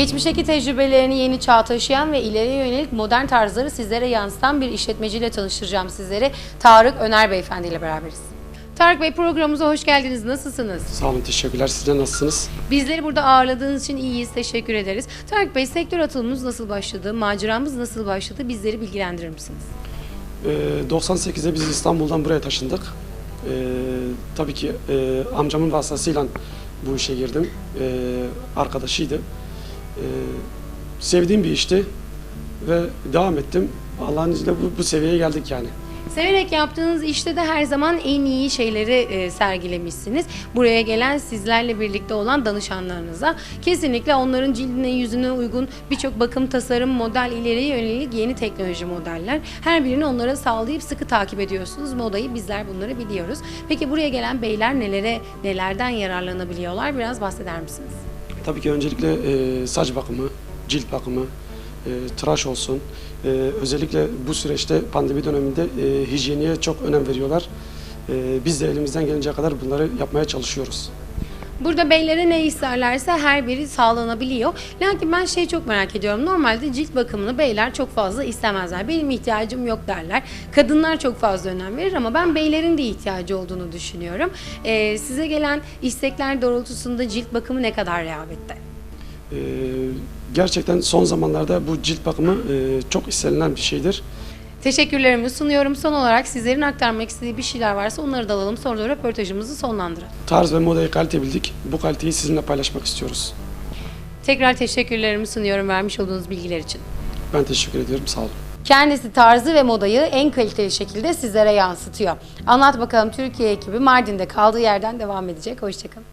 Geçmişteki tecrübelerini yeni çağa taşıyan ve ileriye yönelik modern tarzları sizlere yansıtan bir işletmeciyle tanıştıracağım sizleri. Tarık Öner Beyefendi ile beraberiz. Tarık Bey programımıza hoş geldiniz. Nasılsınız? Sağ olun, teşekkürler. Sizler nasılsınız? Bizleri burada ağırladığınız için iyiyiz. Teşekkür ederiz. Tarık Bey sektör atılımımız nasıl başladı? Maceramız nasıl başladı? Bizleri bilgilendirir misiniz? Ee, 98'de biz İstanbul'dan buraya taşındık. Ee, tabii ki e, amcamın vasıtasıyla bu işe girdim. Ee, arkadaşıydı. Ee, sevdiğim bir işti ve devam ettim. Allah'ın izniyle bu, bu seviyeye geldik yani. Severek yaptığınız işte de her zaman en iyi şeyleri e, sergilemişsiniz. Buraya gelen sizlerle birlikte olan danışanlarınıza kesinlikle onların cildine yüzüne uygun birçok bakım tasarım model ileriye yönelik yeni teknoloji modeller. Her birini onlara sağlayıp sıkı takip ediyorsunuz. Modayı bizler bunları biliyoruz. Peki buraya gelen beyler nelere nelerden yararlanabiliyorlar? Biraz bahseder misiniz? Tabii ki öncelikle e, saç bakımı, cilt bakımı, e, tıraş olsun. E, özellikle bu süreçte pandemi döneminde e, hijyeniye çok önem veriyorlar. E, biz de elimizden gelince kadar bunları yapmaya çalışıyoruz. Burada beylere ne isterlerse her biri sağlanabiliyor. Lakin ben şey çok merak ediyorum. Normalde cilt bakımını beyler çok fazla istemezler. Benim ihtiyacım yok derler. Kadınlar çok fazla önem verir ama ben beylerin de ihtiyacı olduğunu düşünüyorum. Ee, size gelen istekler doğrultusunda cilt bakımı ne kadar rehavette? Ee, gerçekten son zamanlarda bu cilt bakımı e, çok istenilen bir şeydir. Teşekkürlerimi sunuyorum. Son olarak sizlerin aktarmak istediği bir şeyler varsa onları da alalım. Sonra da röportajımızı sonlandıralım. Tarz ve modayı kalite bildik. Bu kaliteyi sizinle paylaşmak istiyoruz. Tekrar teşekkürlerimi sunuyorum vermiş olduğunuz bilgiler için. Ben teşekkür ediyorum. Sağ olun. Kendisi tarzı ve modayı en kaliteli şekilde sizlere yansıtıyor. Anlat bakalım Türkiye ekibi Mardin'de kaldığı yerden devam edecek. Hoşçakalın.